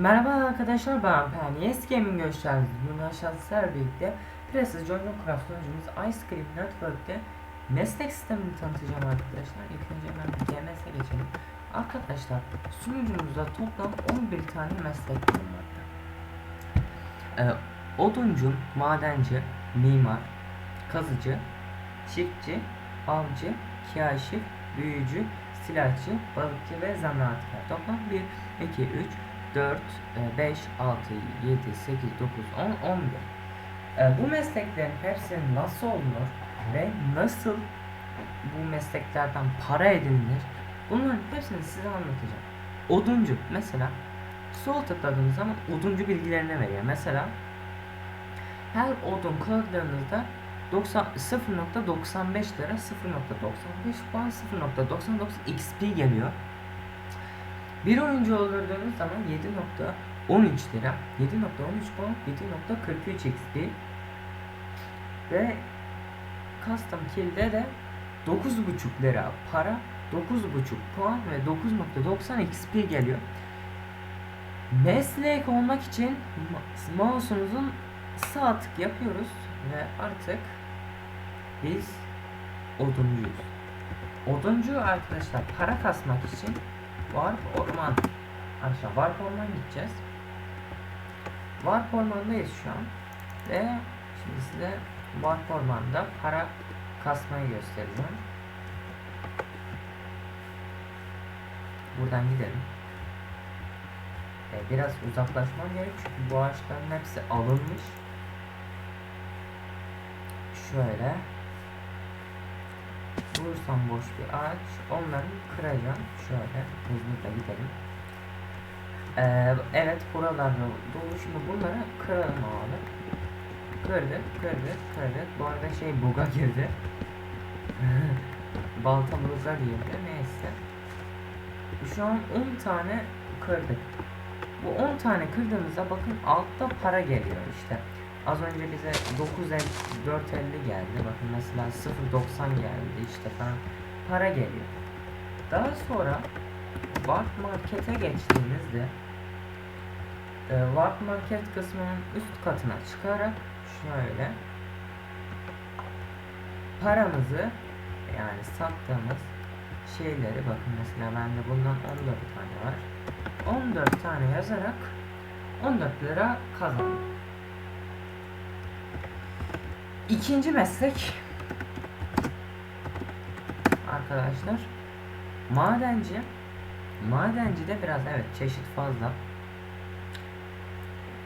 Merhaba arkadaşlar ben Penny. Yes Gaming. Bugün aşağıda sizlerle birlikte Precious Journal Craft sunucumuz Ice Cream Network'te meslek sistemini tanıtacağım arkadaşlar. İlk önce hemen GMS'e geçelim. Arkadaşlar sunucumuzda toplam 11 tane meslek bulunmakta. Ee, oduncu, madenci, mimar, kazıcı, çiftçi, avcı, kaşif, büyücü, silahçı, balıkçı ve zanaatkar. Toplam 1, 2, 3, 4, 5, 6, 7, 8, 9, 10, 11. E, Bu mesleklerin hepsinin nasıl olunur ve nasıl bu mesleklerden para edinilir bunların hepsini size anlatacağım. Oduncu mesela sol tıkladığınız zaman oduncu bilgilerini veriyor. Mesela her odun kırdığınızda 90 0.95 lira 0.95 puan 0.99 XP geliyor. Bir oyuncu öldürdüğünüz zaman 7.13 lira 7.13 puan 7.43 XP ve custom kill'de de 9.5 lira para 9.5 puan ve 9.90 XP geliyor. Meslek olmak için mouse'umuzun sağ tık yapıyoruz ve artık biz oduncuyuz. Oduncu arkadaşlar para kasmak için Warp Orman Arkadaşlar Warp Orman gideceğiz. Warp Orman'dayız şu an ve şimdi size Warp Orman'da para kasmayı göstereceğim. Buradan gidelim. Ee, biraz uzaklaşmam gerek çünkü bu ağaçların hepsi alınmış. Şöyle bulursam boş bir ağaç onları kıracağım. Şöyle hızlıca gidelim. Ee, evet buralarda dolu şimdi bunları kıralım abi. Kırdık kırdık kırdık. Bu arada şey buga girdi. Baltamıza girdi neyse. Şu an 10 tane kırdık. Bu 10 tane kırdığımızda bakın altta para geliyor işte. Az önce bize 9.50 4.50 geldi. Bakın mesela 0.90 geldi işte falan. Para geliyor. Daha sonra Warp Market'e geçtiğimizde e, Warp Market kısmının üst katına çıkarak şöyle paramızı yani sattığımız şeyleri bakın mesela bende bundan 14 tane var. 14 tane yazarak 14 lira kazandım. İkinci meslek arkadaşlar madenci. Madenci de biraz evet çeşit fazla.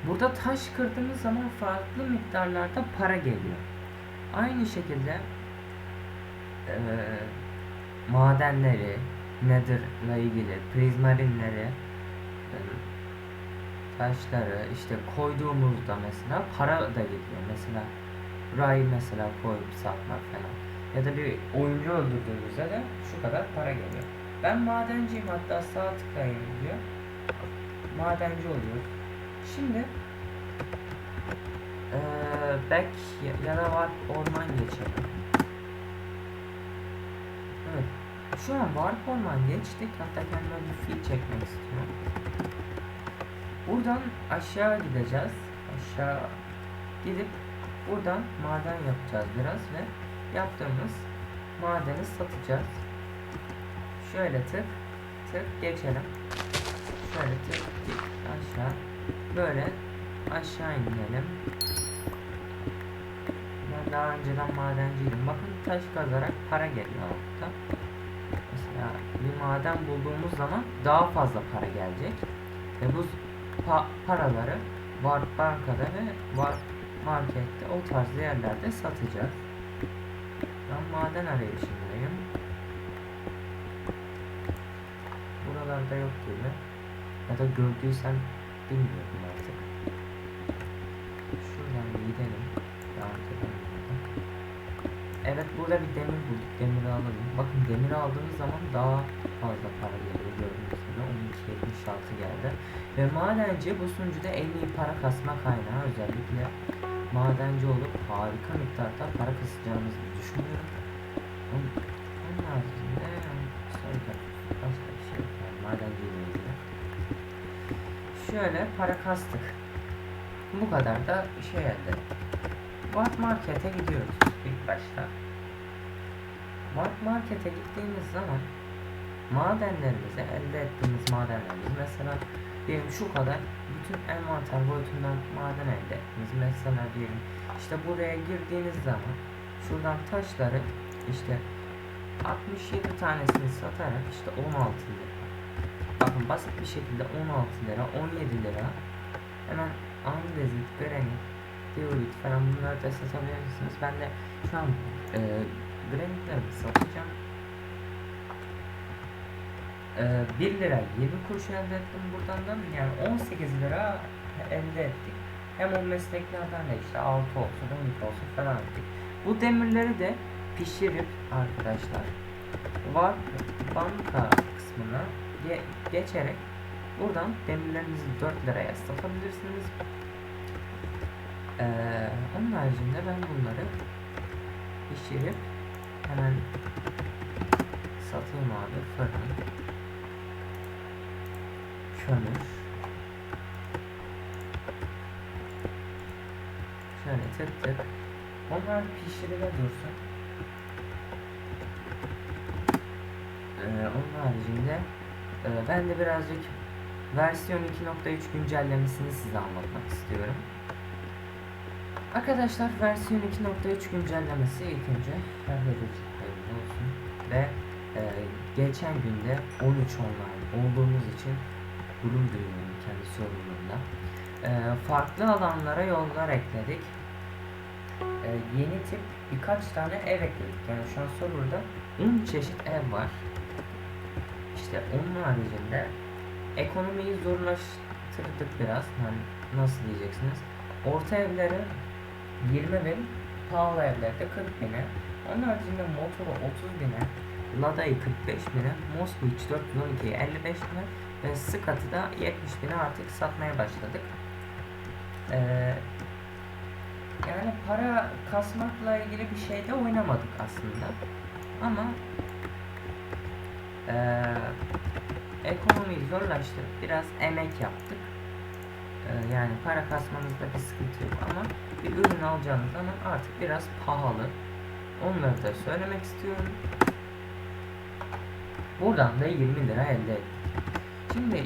Burada taş kırdığınız zaman farklı miktarlarda para geliyor. Aynı şekilde eee madenleri, nether'la ilgili prizmarinleri, eee, taşları işte koyduğumuzda mesela para da gidiyor. Mesela ray mesela koyup satmak falan. Ya da bir oyuncu öldürdüğümüzde de şu kadar para geliyor. Ben madenciyim hatta sağ tıklayayım diyor. Madenci oluyoruz. Şimdi eee back ya- da var orman geçelim. Evet. Şu an Warp Orman geçtik. Hatta kendime bir feed çekmek istiyorum. Buradan aşağı gideceğiz. Aşağı gidip buradan maden yapacağız biraz ve yaptığımız madeni satacağız. Şöyle tık tık geçelim. Şöyle tık tık aşağı. Böyle aşağı inelim. Ben daha önceden madenciydim. Bakın taş kazarak para geliyor altta. Mesela bir maden bulduğumuz zaman daha fazla para gelecek. Ve bu pa- paraları Warp Banka'da ve Warp Market'te o tarz yerlerde satacağız. Ben maden arayışındayım. Buralarda yok gibi. Ya da gördüysen bilmiyorum artık. Şuradan gidelim. Evet burada bir demir bulduk. Demiri alalım. Bakın demiri aldığımız zaman daha fazla para geliyor gördüğünüz gibi. 12.76 geldi. Ve madenci bu sunucuda en iyi para kasma kaynağı özellikle madenci olup harika miktarda para kasacağımızı düşünüyorum. Onun, onun haricinde söyle başka bir şey yok yani madenciyle ilgili. Şöyle para kastık. Bu kadar da şey elde. What Market'e gidiyoruz ilk başta. What Market'e gittiğimiz zaman madenlerimizi elde ettiğimiz madenlerimiz mesela diyelim şu kadar bütün envanter boyutundan maden elde ettiniz. Mesela diyelim işte buraya girdiğiniz zaman şuradan taşları işte 67 tanesini satarak işte 16 lira. Bakın basit bir şekilde 16 lira, 17 lira. Hemen andezit, granit, diorit falan bunları da satabilirsiniz. Ben de şu an e, granitlerimi satacağım. E, 1 lira 20 kuruş elde ettim buradan da yani 18 lira elde ettik. Hem o mesleklerden de işte 6 olsun 12 olsun falan ettik. Bu demirleri de pişirip arkadaşlar var banka kısmına ge geçerek buradan demirlerinizi 4 liraya satabilirsiniz. Ee, onun haricinde ben bunları pişirip hemen satayım abi fırın kömür şöyle tık tık onlar pişirile dursun Ee, onun haricinde e, ben de birazcık versiyon 2.3 güncellemesini size anlatmak istiyorum. Arkadaşlar versiyon 2.3 güncellemesi ilk önce olsun ve e, geçen günde 13 online olduğumuz için gurur duyuyorum kendi sorumluluğumda. E, farklı alanlara yollar ekledik. E, yeni tip birkaç tane ev ekledik. Yani şu an serverda 10 çeşit ev var. İşte onun haricinde ekonomiyi zorlaştırdık biraz. Yani nasıl diyeceksiniz? Orta evleri 20 bin, pahalı evlerde 40 bine. Onun haricinde motoru 30 bine, Lada'yı 45 bine, Moskviç 412'yi 55 bine ve Skat'ı da 70 bine artık satmaya başladık. Ee, yani para kasmakla ilgili bir şeyde oynamadık aslında. Ama ee, ekonomiyi zorlaştırıp biraz emek yaptık. Ee, yani para kasmanızda bir sıkıntı yok ama bir ürün alacağınız zaman artık biraz pahalı. Onları da söylemek istiyorum. Buradan da 20 lira elde ettik. Şimdi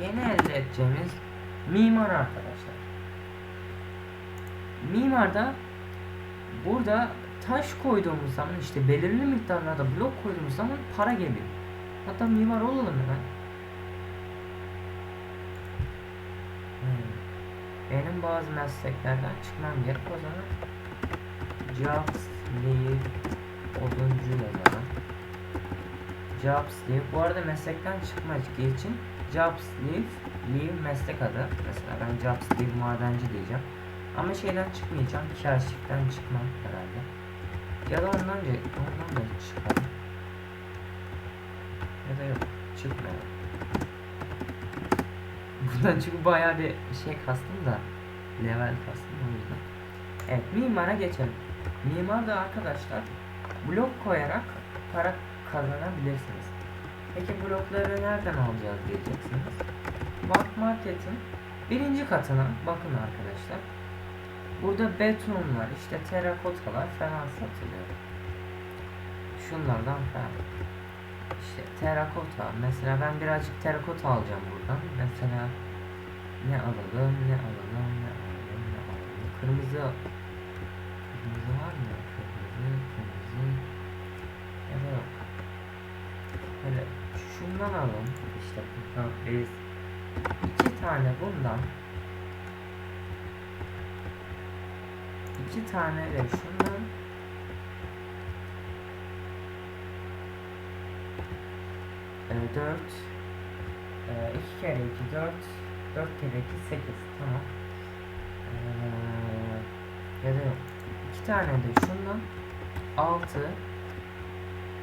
yeni elde edeceğimiz mimar arkadaşlar. Mimarda burada taş koyduğumuz zaman işte belirli miktarlarda blok koyduğumuz zaman para geliyor. Hatta mimar olalım hemen. Hmm. Benim bazı mesleklerden çıkmam gerek o zaman Jobs Leave Oduncu yazalım. Jobs Leave Bu arada meslekten çıkmak için Jobs Leave Leave meslek adı. Mesela ben Jobs Leave madenci diyeceğim. Ama şeyden çıkmayacağım. Kaşiften çıkmam herhalde. Ya da ondan önce ondan da çıkarım. Ya da yok çıkmıyor. Buradan çünkü bayağı bir şey kastım da level kastım o yüzden. Evet mimara geçelim. Mimar da arkadaşlar blok koyarak para kazanabilirsiniz. Peki blokları nereden alacağız diyeceksiniz. Mark Market'in birinci katına bakın arkadaşlar. Burada betonlar, işte terakotalar falan satılıyor. Şunlardan falan. İşte terakota. Mesela ben birazcık terakota alacağım buradan. Mesela ne alalım, ne alalım, ne alalım, ne alalım. Kırmızı şundan alalım. İşte biz iki tane bundan iki tane de şundan. E, 4 e, 2 kere 2 4 4 kere 2 8 tamam. E, ya da yok. 2 tane de şundan 6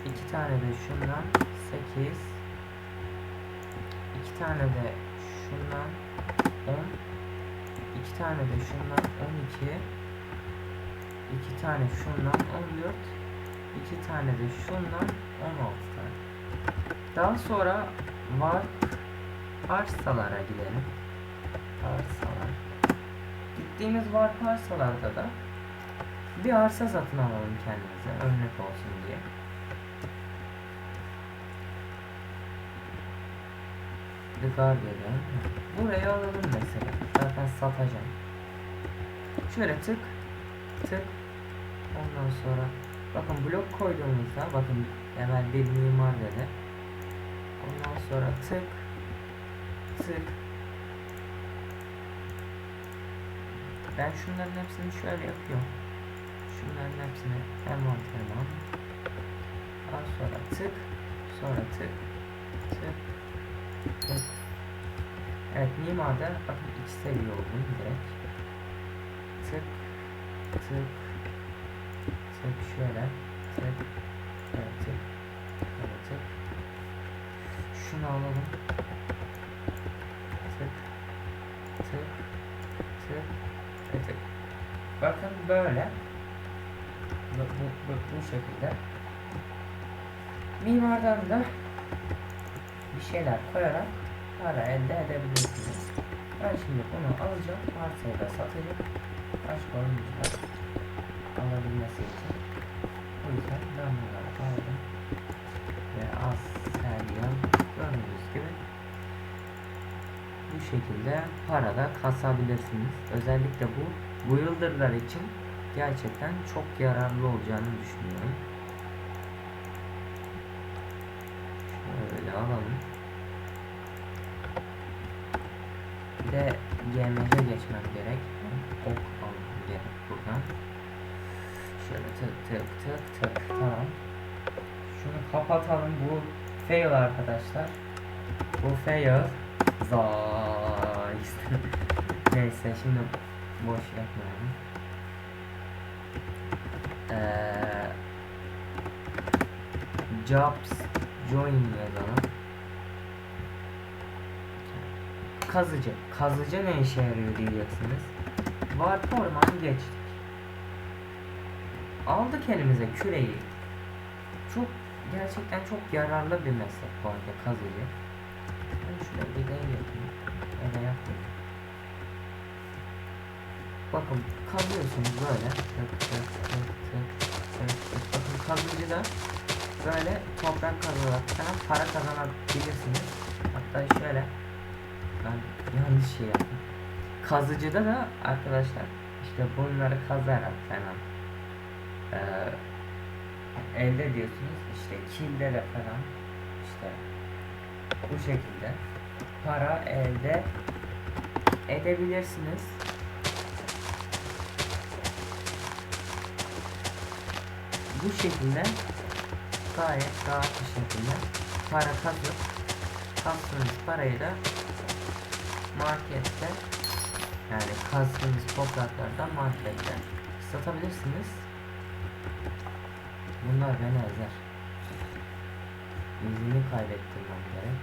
2 tane de şundan 8 2 tane de şundan 10 2 tane de şundan 12 2 tane şundan 14 2 tane de şundan 16 tane daha sonra var arsalara gidelim. Arsalar. Gittiğimiz var arsalarda da bir arsa satın alalım kendimize örnek olsun diye. The Guardian'ı buraya alalım mesela. Zaten satacağım. Şöyle tık tık ondan sonra bakın blok koyduğumuzda bakın hemen bir mimar dedi. Ondan sonra tık tık ben şunların hepsini şöyle yapıyorum. Şunların hepsini envanterime al. Daha sonra tık sonra tık tık Evet mimarda bakın iki seviye oldum direkt. Tık tık tık şöyle tık evet tık evet tık. Şunu alalım. Tık tık tık ve tık. Bakın böyle. Bu, bu, bu, bu şekilde. Mimardan da şeyler koyarak para elde edebilirsiniz. Ben şimdi bunu alacağım. Arsayı da satacağım. Başka oyuncular alabilmesi için. O yüzden ben bunları aldım. Ve az sergiyen gördüğünüz gibi bu şekilde para da kasabilirsiniz. Özellikle bu bu yıldırlar için gerçekten çok yararlı olacağını düşünüyorum. Şöyle alalım. Bir de GMC geçmem gerek. Ok almam gerek buradan. Şöyle tık tık tık tık tamam. Şunu kapatalım bu fail arkadaşlar. Bu fail. Zay. Neyse şimdi boş yapmayalım. Ee, jobs join yazalım. Kazıcı. Kazıcı ne işe yarıyor diyeceksiniz. Varp orman geçtik. Aldık elimize küreği. Çok gerçekten çok yararlı bir meslek bu arada kazıcı. Ben şöyle bir de yapayım. Öyle yapayım. Bakın kazıyorsunuz böyle. Tık tık tık tık tık tık. Bakın kazıcı da böyle toprak kazılarak falan para kazanabilirsiniz. Hatta şöyle ben yanlış şey yaptım. Kazıcıda da arkadaşlar işte bunları kazarak falan eee elde ediyorsunuz. İşte kilde de falan işte bu şekilde para elde edebilirsiniz. Bu şekilde gayet rahat bir şekilde para kazıp kastığınız parayı da markette yani kazdığınız topraklarda markette satabilirsiniz. Bunlar beni ezer. İzini kaybettirmem gerek.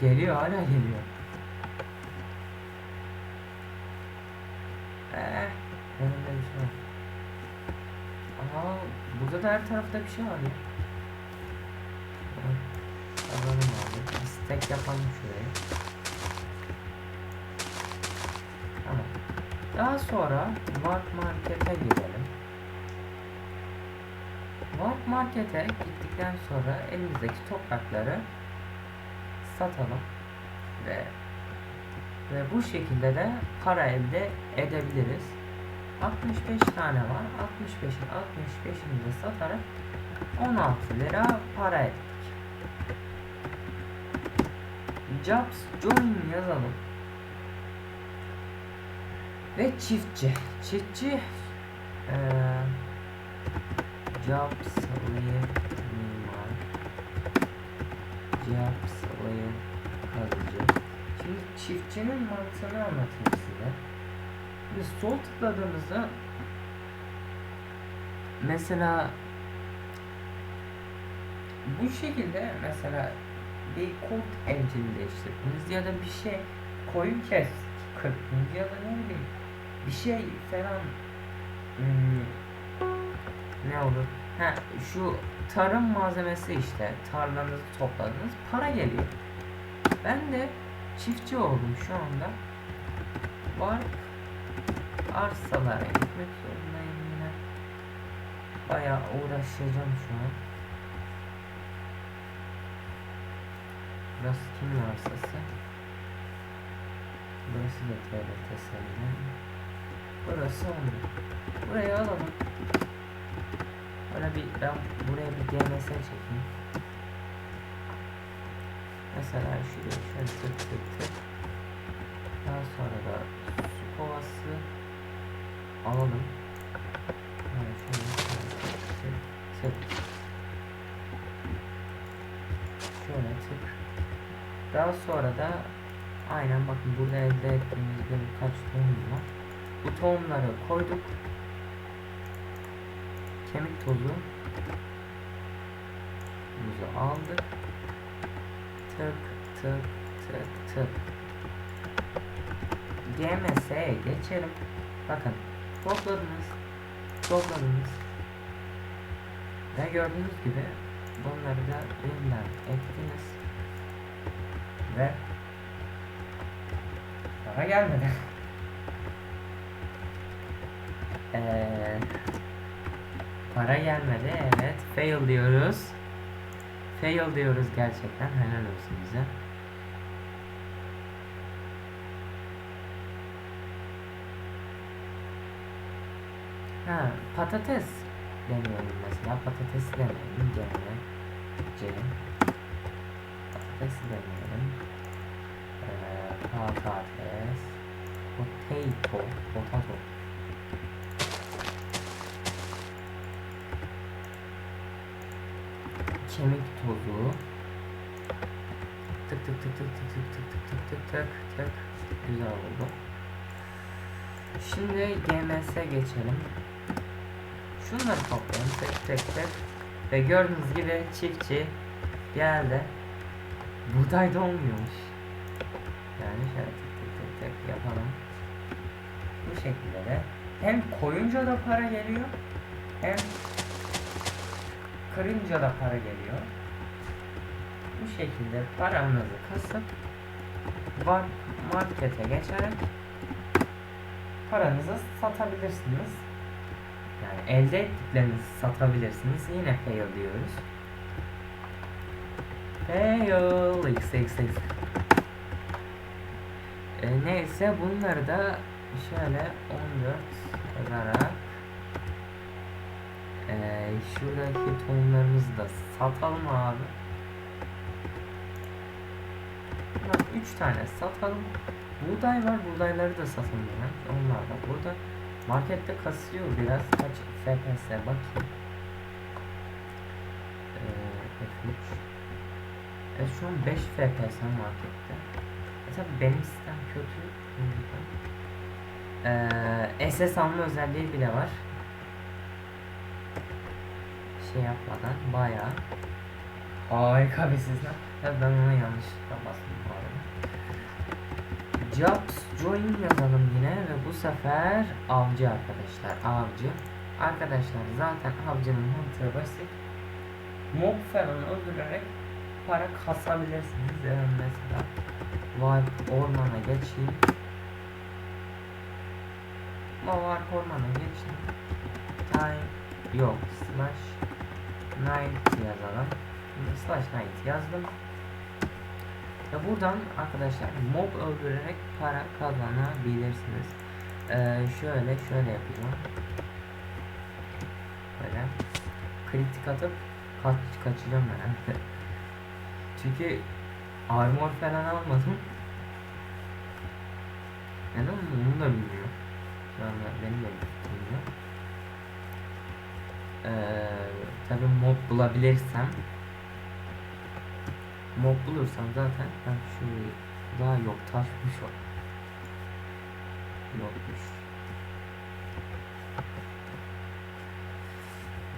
Geliyor hala geliyor. Eh, önümde bir şey var. Aha, burada da her tarafta bir şey var ya. Stack yapalım şuraya. Tamam. Daha sonra Warp Market'e gidelim. Warp Market'e gittikten sonra elimizdeki toprakları satalım ve ve bu şekilde de para elde edebiliriz. 65 tane var. 65'in 65'ini de satarak 16 lira para ettik. Jobs join yazalım. Ve çiftçi. Çiftçi eee Jobs mimar Jobs kalıcı Şimdi çiftçinin mantığını anlatayım size. Şimdi sol tıkladığımızda mesela bu şekilde mesela bir kod evcilleştirdiniz ya da bir şey koyun kes kırptınız ya da ne bileyim bir şey falan hmm, ne olur ha şu tarım malzemesi işte tarlanızı topladınız para geliyor. Ben de çiftçi oldum şu anda. Var arsalara gitmek zorundayım yine. Bayağı uğraşacağım şu an. Burası kimin arsası? Burası da TRT sanırım. Burası onun. Burayı alalım. Böyle bir ben buraya bir DMS çekeyim. Mesela şuraya şöyle tık tık tık. Daha sonra da su kovası alalım. Sonra da aynen bakın burada elde ettiğimiz birkaç tohum var. Bu tohumları koyduk. Kemik tozu buzu aldık. Tık tık tık tık. GMS'ye geçelim. Bakın topladınız. Topladınız. Ve gördüğünüz gibi bunları da yeniden ettiniz. Ve para gelmedi. Eee para gelmedi evet fail diyoruz. Fail diyoruz gerçekten helal olsun bize. Ha patates deneyelim mesela patates deneyelim gene C patates deneyelim ee, patates potato potato kemik tozu tık tık tık tık tık tık tık tık tık tık tık tık güzel oldu şimdi GMS'e geçelim şunları toplayalım tek tek tek ve gördüğünüz gibi çiftçi geldi buğday da olmuyormuş yani şöyle tık tık tık tık yapalım bu şekilde de hem koyunca da para geliyor hem kırınca da para geliyor. Bu şekilde paranızı kasıp var markete geçerek paranızı satabilirsiniz. Yani elde ettiklerinizi satabilirsiniz. Yine fail diyoruz. Fail x x x. E, neyse bunları da şöyle 14 yazarak ee, şuradaki tohumlarımızı da satalım abi. Bak 3 tane satalım. Buğday var. Buğdayları da yani. Onlar da burada. Markette kasıyor biraz. Kaç FPS bakayım. Ee, F3. Evet şu an 5 FPS markette. E tabi benim kötü. Ee, SS alma özelliği bile var şey yapmadan bayağı harika bir sistem. Tabii ben ona yanlışlıkla bastım bu arada. Jobs join yazalım yine ve bu sefer avcı arkadaşlar. Avcı. Arkadaşlar zaten avcının mantığı basit. Mob falan öldürerek para kasabilirsiniz. Yani mesela var ormana geçeyim. Var ormana geçeyim. Time yok slash night yazalım. Slash night yazdım. Ve buradan arkadaşlar mob öldürerek para kazanabilirsiniz. Ee, şöyle şöyle yapacağım. Böyle kritik atıp kaç kaçacağım herhalde. Çünkü armor falan almadım. Neden onu da bilmiyorum. Şu anda benim de bilmiyorum. Ee, tabi mob bulabilirsem mob bulursam zaten ben şu daha yok taşmış o yokmuş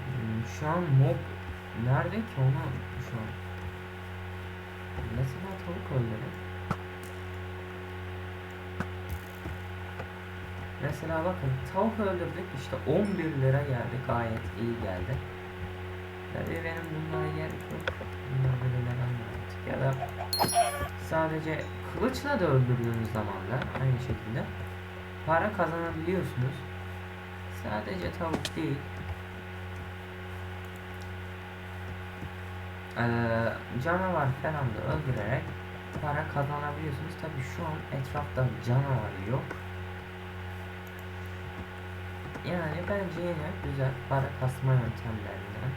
hmm, şu an mob nerede ki onu şu an mesela tavuk öldürelim Mesela bakın tavuk öldürdük işte 11 lira geldi gayet iyi geldi. Tabii benim bunlara gerek yok. Bunları böyle artık ya da sadece kılıçla da öldürdüğünüz zaman da aynı şekilde para kazanabiliyorsunuz. Sadece tavuk değil. Ee, canavar falan da öldürerek para kazanabiliyorsunuz. Tabi şu an etrafta canavar yok. Yani bence yine güzel para kasma yöntemlerinden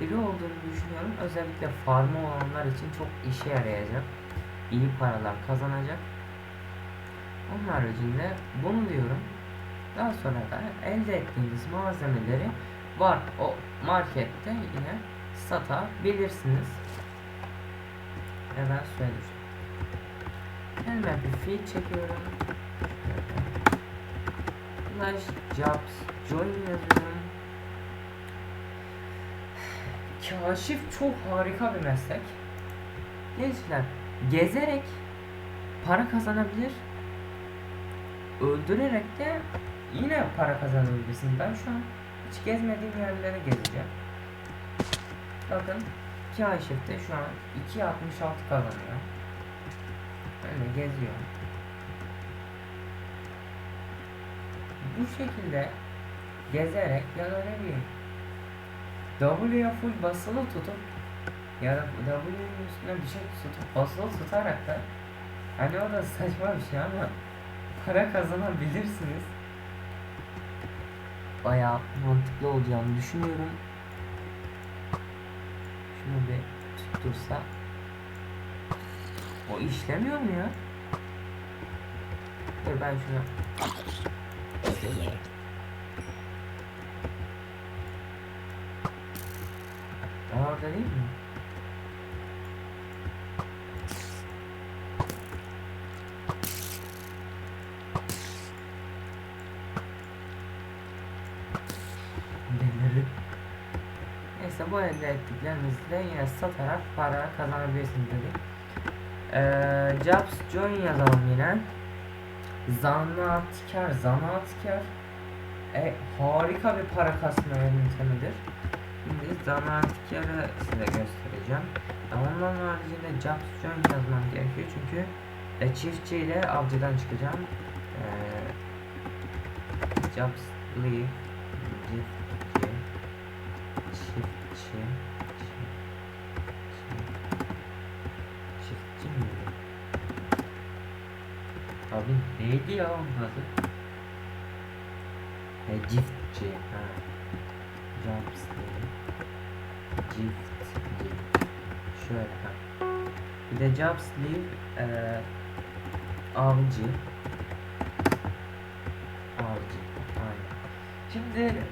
biri olduğunu düşünüyorum. Özellikle farmı olanlar için çok işe yarayacak. İyi paralar kazanacak. Onun haricinde bunu diyorum. Daha sonra da elde ettiğiniz malzemeleri var o markette yine satabilirsiniz. Hemen söylemiştim. Hemen bir feed çekiyorum. Flash Jobs Join yazıyorum. Kaşif çok harika bir meslek. Gençler gezerek para kazanabilir. Öldürerek de yine para kazanabilirsin. Ben şu an hiç gezmediğim yerlere gezeceğim. Bakın Kaşif'te şu an 2.66 kazanıyor. Öyle geziyor. Bu şekilde gezerek ya da ne bileyim W'ye full basılı tutup ya da W'nin üstüne bir şey tutup basılı tutarak da hani o da saçma bir şey ama para kazanabilirsiniz. Bayağı mantıklı olacağını düşünüyorum. Şunu bir tuttursa o işlemiyor mu ya? Dur ben şunu Aa, orada değil mi? Neyse bu elde ettiklerinizle yine satarak para kazanabilirsiniz dedik. Ee, Jobs Join yazalım yine. Zanaatkar, zanaatkar e, harika bir para kasma yöntemidir. Şimdi zanaatkarı size göstereceğim. Ondan haricinde Jobs Join yazmam gerekiyor çünkü e, çiftçiyle avcıdan çıkacağım. E, Jobs Leave Çiftçi Çiftçi Çiftçi Abi neydi ya adı? E, ciftçi. Ha. Jobs Leave Ciftçi. Şöyle ha. Bir de Jobs Leave e, avcı. Avcı. Aynen. Şimdi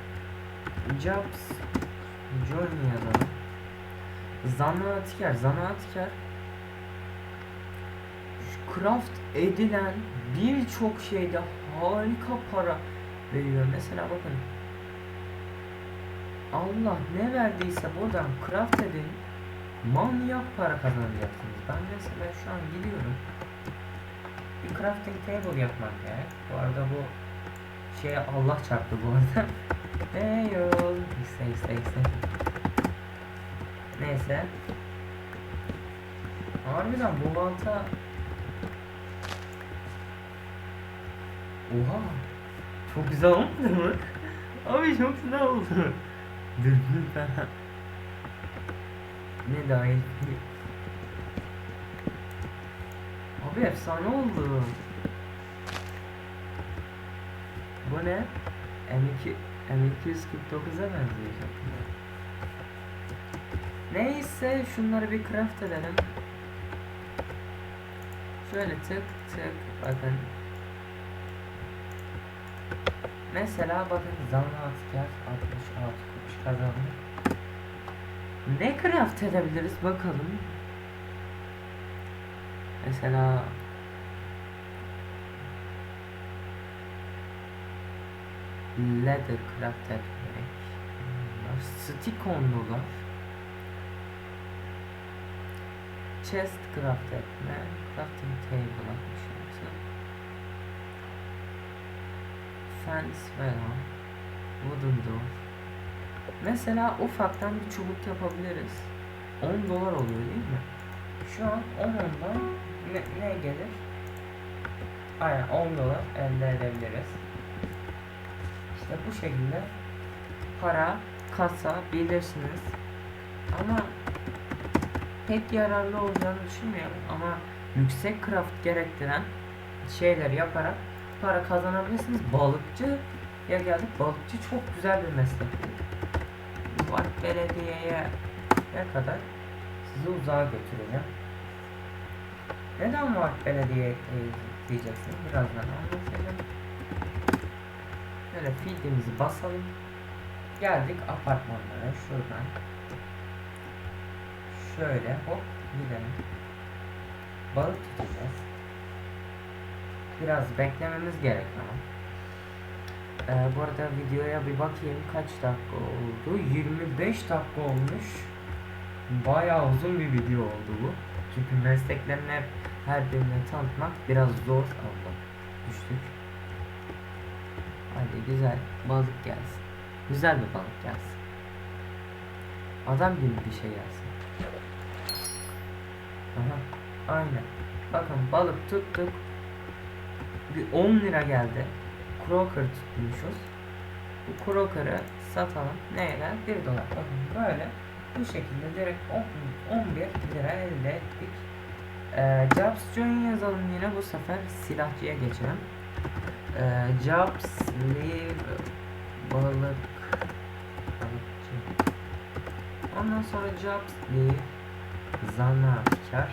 Jobs Join yazalım. Zanaatkar, zanaatkar craft edilen birçok şeyde harika para veriyor. Mesela bakın Allah ne verdiyse buradan craft edin manyak para kazanacaksınız. Ben mesela şu an gidiyorum bir crafting table yapmak gerek. Bu arada bu şeye Allah çarptı bu arada. Hey yol. İste iste iste. Neyse. Harbiden bu balta Oha. Çok güzel olmadı mı? Abi çok güzel oldu. Dürbün falan. Ne dahil? Abi efsane oldu. Bu ne? M2 M249'a benziyor güzel. Neyse şunları bir craft edelim. Şöyle tık tık bakın. Mesela bakın zanaatkar 66 kuruş kazandı. Ne craft edebiliriz bakalım. Mesela leather craft etmek. Stick onlular. Chest craft etme. Crafting table atmışlar. Wooden door. Mesela ufaktan bir çubuk yapabiliriz. 10 dolar oluyor değil mi? Şu an 10 ondan ne, ne gelir? Aynen 10 dolar elde edebiliriz. İşte bu şekilde para kasa bilirsiniz. Ama pek yararlı olacağını düşünmüyorum ama yüksek craft gerektiren şeyler yaparak para kazanabilirsiniz. Balıkçı ya geldik balıkçı çok güzel bir meslek. Var belediyeye ne kadar sizi uzağa götüreceğim. Neden var belediye e, diyeceksiniz birazdan anlatacağım. Böyle filmimizi basalım. Geldik apartmanlara şuradan. Şöyle hop gidelim. Balık tutacağız. Biraz beklememiz gerek ama. Ee, bu arada videoya bir bakayım kaç dakika oldu. 25 dakika olmuş. Bayağı uzun bir video oldu bu. Çünkü mesleklerin hep her birini tanıtmak biraz zor. Allah düştük. Hadi güzel balık gelsin. Güzel bir balık gelsin. Adam gibi bir şey gelsin. Aha aynen. Bakın balık tuttuk. Bir 10 lira geldi. Crocker tutmuşuz. Bu Crocker'ı satalım. Neyle? 1 dolar. Böyle bu şekilde direkt 10, 11 lira elde ettik. Ee, Jobs Join yazalım yine bu sefer silahçıya geçelim. Ee, Jobs Leave balık balıkçı. Ondan sonra Jobs Leave zanaatkar.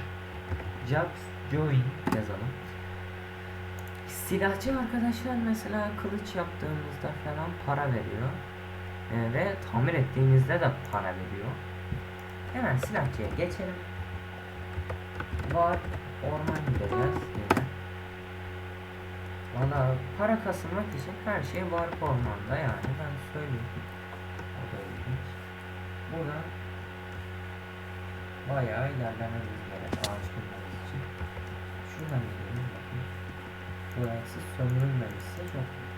Jobs Join yazalım. Silahçı arkadaşlar mesela kılıç yaptığımızda falan para veriyor. Ee, ve tamir ettiğimizde de para veriyor. Hemen silahçıya geçelim. Var orman gideceğiz yine. Valla para kasılmak için her şey var ormanda yani ben söyleyeyim. O da ilginç. Buradan bayağı ilerlememiz gerek ağaç bulmamız için. Şuradan gidelim Burası sömürülmemişse çok iyi.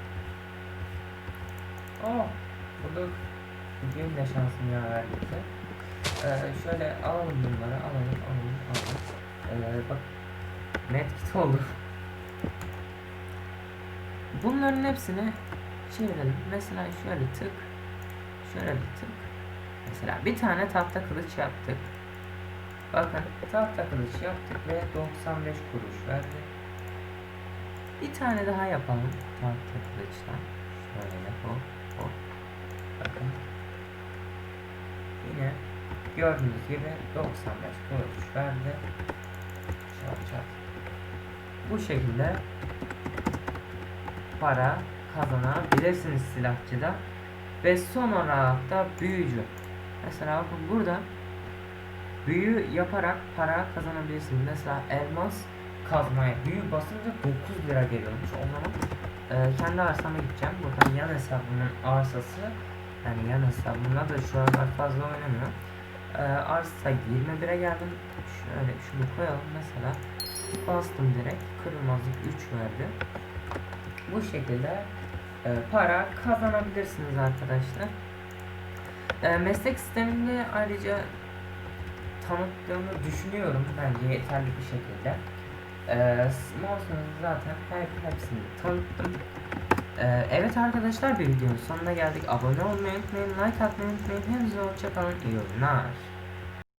Oh! Burada bugün de şansım ya verdi bize. Ee, şöyle alalım bunları alalım alalım alalım. Ee, bak medkit oldu. Bunların hepsini çevirelim. Mesela şöyle tık. Şöyle bir tık. Mesela bir tane tahta kılıç yaptık. Bakın tahta kılıç yaptık ve 95 kuruş verdi. Bir tane daha yapalım tahta kılıçtan. Şöyle hop hop. Bakın. Yine gördüğünüz gibi 95 kuruş verdi. Çat çat. Bu şekilde para kazanabilirsiniz silahçıda. Ve son olarak da büyücü. Mesela bakın burada büyü yaparak para kazanabilirsiniz. Mesela elmas kazmaya büyü basınca 9 lira geliyormuş. O zaman e, kendi arsama gideceğim. Buradan yan hesabımın arsası yani yan hesabımla da şu aralar fazla oynamıyor. E, arsa 21'e geldim. Şöyle şunu koyalım mesela. Bastım direkt. Kırılmazlık 3 verdi. Bu şekilde e, para kazanabilirsiniz arkadaşlar. E, meslek sisteminde ayrıca tanıttığımı düşünüyorum bence yeterli bir şekilde. E, Mouse'un zaten her, hepsini tanıttım. E, evet arkadaşlar bir videonun sonuna geldik. Abone olmayı unutmayın, like atmayı unutmayın. Hepinize hoşçakalın. İyi oyunlar.